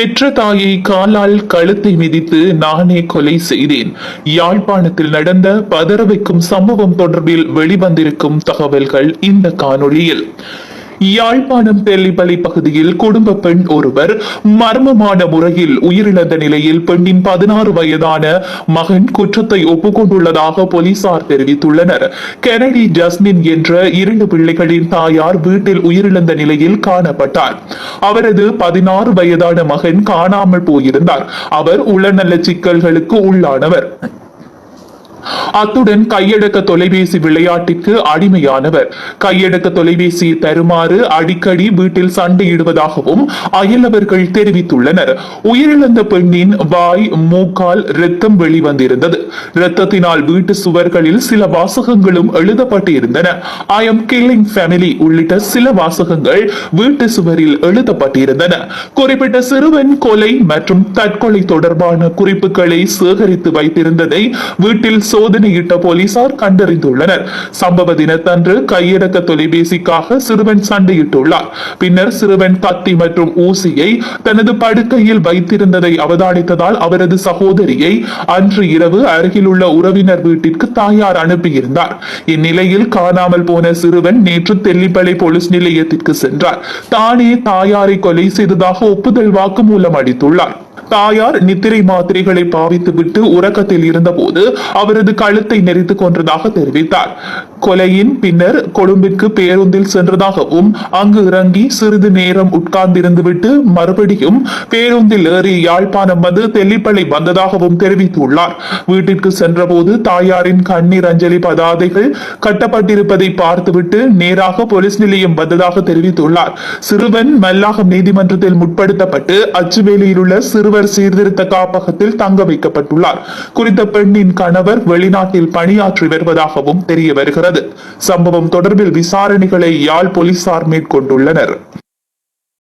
பெற்ற தாயை காலால் கழுத்தை மிதித்து நானே கொலை செய்தேன். யாழ்ப்பாணத்தில் நடந்த பதற வைக்கும் சம்பவம் தொடர்பில் வெளிவந்திருக்கும் தகவல்கள் இந்த காணொளியில். யாழ்ப்பாணம் தெல்லிப்பள்ளி பகுதியில் குடும்ப பெண் ஒருவர் மர்மமான முறையில் உயிரிழந்த நிலையில் பெண்ணின் பதினாறு வயதான மகன் குற்றத்தை ஒப்புக்கொண்டுள்ளதாக போலீசார் தெரிவித்துள்ளனர். கெனடி ஜஸ்மின் என்ற இரண்டு பிள்ளைகளின் தாயார் வீட்டில் உயிரிழந்த நிலையில் காணப்பட்டார். அவரது பதினாறு வயதான மகன் காணாமல் போயிருந்தார். அவர் உளநல சிக்கல்களுக்கு உள்ளானவர். அத்துடன் கையடக்க தொலைபேசி விளையாட்டிற்கு அடிமையானவர். கையடக்க தொலைபேசி தருமாறு அடிக்கடி வீட்டில் சண்டையிடுவதாகவும் அயலவர்கள் தெரிவித்துள்ளனர். உயிரிழந்த பெண்ணின் வாய் மூக்கால் ரத்தம் வெளிவந்திருந்தது. ரத்தத்தினால் வீட்டு சுவர்களில் சில வாசகங்களும் எழுதப்பட்டிருந்தன. ஐ எம் கில்லிங் ஃபேமிலி உள்ளிட்ட சில வாசகங்கள் வீட்டு சுவரில் எழுதப்பட்டிருந்தன. குறிப்பிட்ட சிறுவன் கொலை மற்றும் தற்கொலை தொடர்பான குறிப்புகளை சேகரித்து வைத்திருந்ததை வீட்டில் சோதனையிட்ட போலீசார் கண்டறிந்துள்ளனர். சம்பவ தினத்தன்று கையடக்க தொலைபேசிக்காக சிறுவன் சண்டையிட்டுள்ளார். பின்னர் சிறுவன் கத்தி மற்றும் ஊசியை தனது படுக்கையில் வைத்திருந்ததை அவதானித்ததால் அவரது சகோதரியை அன்று இரவு அருகிலுள்ள உறவினர் வீட்டிற்கு தாயார் அனுப்பியிருந்தார். இந்நிலையில் காணாமல் போன சிறுவன் நேற்று தெல்லிப்பளை போலீஸ் நிலையத்திற்கு சென்றார். தானே தாயாரை கொலை செய்ததாக ஒப்புதல் வாக்குமூலம் அளித்துள்ளார். தாயார் நித்திரை மாத்திரைகளை பாவித்துவிட்டு உறக்கத்தில் இருந்தபோது அவரது கழுத்தை நெரித்துக் கொன்றதாக தெரிவித்தார். கொலையின் பின்னர் கொழும்பிற்கு பேருந்தில் சென்றதாகவும் அங்கு இறங்கி சிறிது நேரம் உட்கார்ந்திருந்துவிட்டு மறுபடியும் பேருந்தில் ஏறி யாழ்ப்பாணம் வந்து தெல்லிப்பளை வந்ததாகவும் தெரிவித்துள்ளார். வீட்டிற்கு சென்றபோது தாயாரின் கண்ணீர் அஞ்சலி பதாதைகள் கட்டப்பட்டிருப்பதை பார்த்துவிட்டு நேராக போலீஸ் நிலையம் வந்ததாக தெரிவித்துள்ளார். சிறுவன் மல்லாகம் நீதிமன்றத்தில் முற்படுத்தப்பட்டு அச்சுவேலியில் உள்ள சிறுவன் சிறுவர் சீர்திருத்த காப்பகத்தில் தங்க வைக்கப்பட்டுள்ளார். குறித்த பெண்ணின் கணவர் வெளிநாட்டில் பணியாற்றி வருவதாகவும் தெரிய வருகிறது. சம்பவம் தொடர்பில் விசாரணைகளை யாழ் போலீசார் மேற்கொண்டுள்ளனர்.